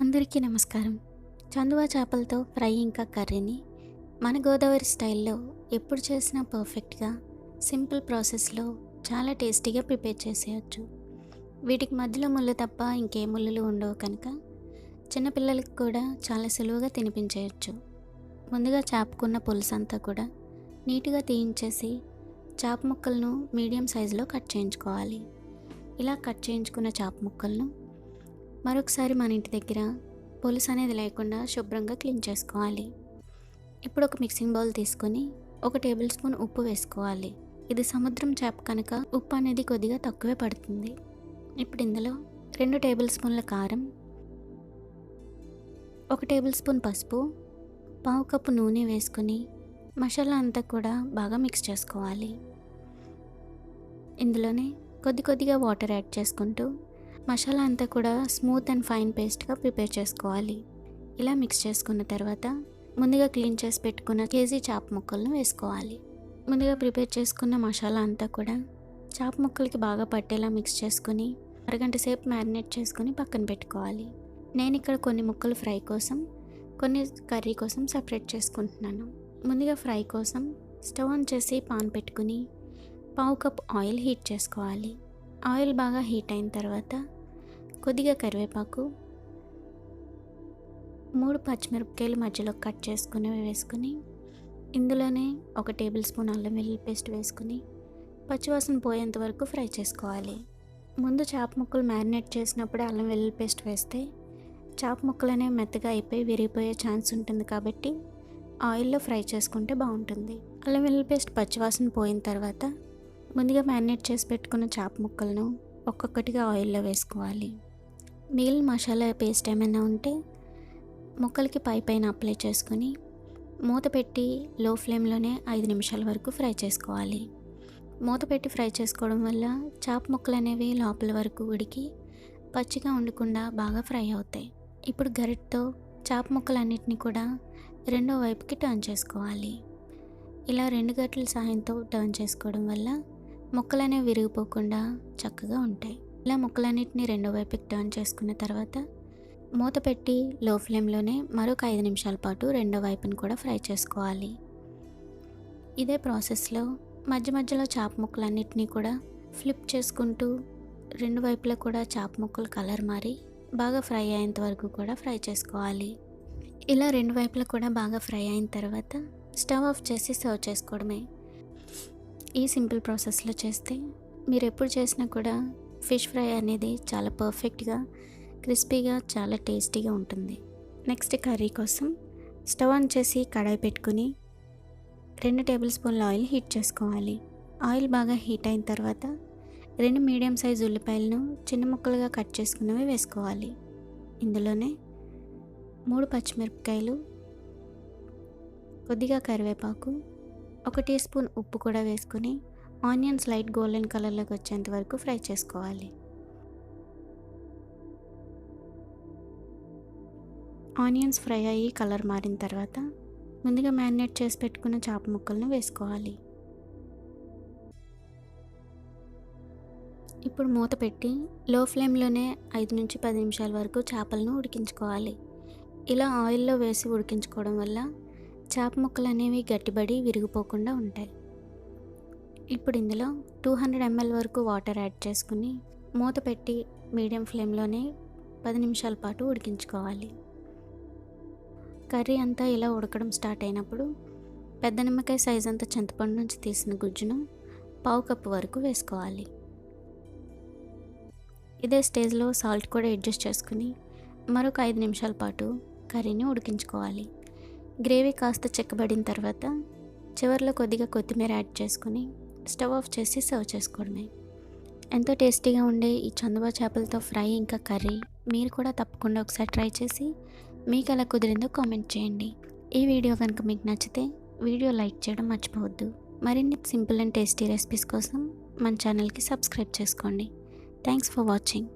అందరికీ నమస్కారం. చందువా చేపలతో ఫ్రై ఇంకా కర్రీని మన గోదావరి స్టైల్లో ఎప్పుడు చేసినా పర్ఫెక్ట్గా సింపుల్ ప్రాసెస్లో చాలా టేస్టీగా ప్రిపేర్ చేసేయచ్చు. వీటికి మధ్యలో ముళ్ళు తప్ప ఇంకే ముళ్ళులు ఉండవు కనుక చిన్నపిల్లలకి కూడా చాలా సులువుగా తినిపించేయచ్చు. ముందుగా చాపుకున్న పులుసు అంతా కూడా నీట్గా తీయించేసి చాప ముక్కలను మీడియం సైజులో కట్ చేయించుకోవాలి. ఇలా కట్ చేయించుకున్న చాప ముక్కలను మరొకసారి మన ఇంటి దగ్గర పులుసు అనేది లేకుండా శుభ్రంగా క్లీన్ చేసుకోవాలి. ఇప్పుడు ఒక మిక్సింగ్ బౌల్ తీసుకొని ఒక టేబుల్ స్పూన్ ఉప్పు వేసుకోవాలి. ఇది సముద్రం చేప కనుక ఉప్పు అనేది కొద్దిగా తక్కువే పడుతుంది. ఇప్పుడు ఇందులో రెండు టేబుల్ స్పూన్ల కారం ఒక టేబుల్ స్పూన్ పసుపు పావు కప్పు నూనె వేసుకొని మసాలా అంతా కూడా బాగా మిక్స్ చేసుకోవాలి. ఇందులోనే కొద్ది కొద్దిగా వాటర్ యాడ్ చేసుకుంటూ మసాలా అంతా కూడా స్మూత్ అండ్ ఫైన్ పేస్ట్గా ప్రిపేర్ చేసుకోవాలి. ఇలా మిక్స్ చేసుకున్న తర్వాత ముందుగా క్లీన్ చేసి పెట్టుకున్న కేజీ చాప్ ముక్కలను వేసుకోవాలి. ముందుగా ప్రిపేర్ చేసుకున్న మసాలా అంతా కూడా చాప్ ముక్కలకి బాగా పట్టేలా మిక్స్ చేసుకుని అరగంట సేపు మ్యారినేట్ చేసుకుని పక్కన పెట్టుకోవాలి. నేను ఇక్కడ కొన్ని ముక్కలు ఫ్రై కోసం కొన్ని కర్రీ కోసం సపరేట్ చేసుకుంటున్నాను. ముందుగా ఫ్రై కోసం స్టవ్ ఆన్ చేసి పాన్ పెట్టుకుని పావు కప్ ఆయిల్ హీట్ చేసుకోవాలి. ఆయిల్ బాగా హీట్ అయిన తర్వాత కొద్దిగా కరివేపాకు మూడు పచ్చిమిరపకాయలు మధ్యలో కట్ చేసుకునేవి వేసుకుని ఇందులోనే ఒక టేబుల్ స్పూన్ అల్లం వెల్లుల్లి పేస్ట్ వేసుకుని పచ్చివాసన పోయేంత వరకు ఫ్రై చేసుకోవాలి. ముందు చేప ముక్కలు మ్యారినేట్ చేసినప్పుడే అల్లం వెల్లుల్లి పేస్ట్ వేస్తే చేప ముక్కలు అనేవి మెత్తగా అయిపోయి విరిగిపోయే ఛాన్స్ ఉంటుంది కాబట్టి ఆయిల్లో ఫ్రై చేసుకుంటే బాగుంటుంది. అల్లం వెల్లుల్లి పేస్ట్ పచ్చివాసన పోయిన తర్వాత ముందుగా మ్యారినేట్ చేసి పెట్టుకున్న చేప ముక్కలను ఒక్కొక్కటిగా ఆయిల్లో వేసుకోవాలి. మిగిలిన మసాలా పేస్ట్ ఏమైనా ఉంటే ముక్కలకి పై పైన అప్లై చేసుకొని మూత పెట్టి లో ఫ్లేమ్లోనే ఐదు నిమిషాల వరకు ఫ్రై చేసుకోవాలి. మూత పెట్టి ఫ్రై చేసుకోవడం వల్ల చేప ముక్కలు అనేవి లోపల వరకు ఉడికి పచ్చిగా ఉండకుండా బాగా ఫ్రై అవుతాయి. ఇప్పుడు గరిటతో చేప ముక్కలన్నిటిని కూడా రెండో వైపుకి టర్న్ చేసుకోవాలి. ఇలా రెండు గట్ల సహాయంతో టర్న్ చేసుకోవడం వల్ల ముక్కలనే విరిగిపోకుండా చక్కగా ఉంటాయి. ఇలా ముక్కలన్నిటిని రెండో వైపుకి టర్న్ చేసుకున్న తర్వాత మూత పెట్టి లో ఫ్లేమ్లోనే మరొక ఐదు నిమిషాల పాటు రెండో వైపుని కూడా ఫ్రై చేసుకోవాలి. ఇదే ప్రాసెస్లో మధ్య మధ్యలో చాప ముక్కలన్నిటినీ కూడా ఫ్లిప్ చేసుకుంటూ రెండు వైపులా కూడా చాప ముక్కలు కలర్ మారి బాగా ఫ్రై అయ్యేంత వరకు కూడా ఫ్రై చేసుకోవాలి. ఇలా రెండు వైపులా కూడా బాగా ఫ్రై అయిన తర్వాత స్టవ్ ఆఫ్ చేసి సర్వ్ చేసుకోవడమే. ఈ సింపుల్ ప్రాసెస్లో చేస్తే మీరు ఎప్పుడు చేసినా కూడా ఫిష్ ఫ్రై అనేది చాలా పర్ఫెక్ట్గా క్రిస్పీగా చాలా టేస్టీగా ఉంటుంది. నెక్స్ట్ కర్రీ కోసం స్టవ్ ఆన్ చేసి కడాయి పెట్టుకుని రెండు టేబుల్ స్పూన్ల ఆయిల్ హీట్ చేసుకోవాలి. ఆయిల్ బాగా హీట్ అయిన తర్వాత రెండు మీడియం సైజ్ ఉల్లిపాయలను చిన్న ముక్కలుగా కట్ చేసుకున్నవి వేసుకోవాలి. ఇందులోనే మూడు పచ్చిమిరపకాయలు కొద్దిగా కరివేపాకు ఒక టీ స్పూన్ ఉప్పు కూడా వేసుకుని ఆనియన్స్ లైట్ గోల్డెన్ కలర్లోకి వచ్చేంత వరకు ఫ్రై చేసుకోవాలి. ఆనియన్స్ ఫ్రై అయ్యి కలర్ మారిన తర్వాత ముందుగా మ్యారినేట్ చేసి పెట్టుకున్న చేప ముక్కలను వేసుకోవాలి. ఇప్పుడు మూత పెట్టి లో ఫ్లేమ్లోనే ఐదు నుంచి పది నిమిషాల వరకు చేపలను ఉడికించుకోవాలి. ఇలా ఆయిల్లో వేసి ఉడికించుకోవడం వల్ల చేప ముక్కలు అనేవి గట్టిబడి విరిగిపోకుండా ఉంటాయి. ఇప్పుడు ఇందులో టూ హండ్రెడ్ ఎంఎల్ వరకు వాటర్ యాడ్ చేసుకుని మూత పెట్టి మీడియం ఫ్లేమ్లోనే పది నిమిషాల పాటు ఉడికించుకోవాలి. కర్రీ అంతా ఇలా ఉడకడం స్టార్ట్ అయినప్పుడు పెద్ద నిమ్మకాయ సైజ్ అంతా చింతపండు నుంచి తీసిన గుజ్జును పావు కప్పు వరకు వేసుకోవాలి. ఇదే స్టేజ్లో సాల్ట్ కూడా అడ్జస్ట్ చేసుకుని మరొక ఐదు నిమిషాల పాటు కర్రీని ఉడికించుకోవాలి. గ్రేవీ కాస్త చెక్కబడిన తర్వాత చివరిలో కొద్దిగా కొత్తిమీర యాడ్ చేసుకుని స్టవ్ ఆఫ్ చేసి సర్వ్ చేసుకోవడమే ఎంతో టేస్టీగా ఉండే ఈ చందువా చేపలతో ఫ్రై ఇంకా కర్రీ మీరు కూడా తప్పకుండా ఒకసారి ట్రై చేసి మీకు ఎలా కుదిరిందో కామెంట్ చేయండి. ఈ వీడియో కనుక మీకు నచ్చితే వీడియో లైక్ చేయడం మర్చిపోవద్దు. మరిన్ని సింపుల్ అండ్ టేస్టీ రెసిపీస్ కోసం మన ఛానల్కి సబ్స్క్రైబ్ చేసుకోండి. Thanks for watching.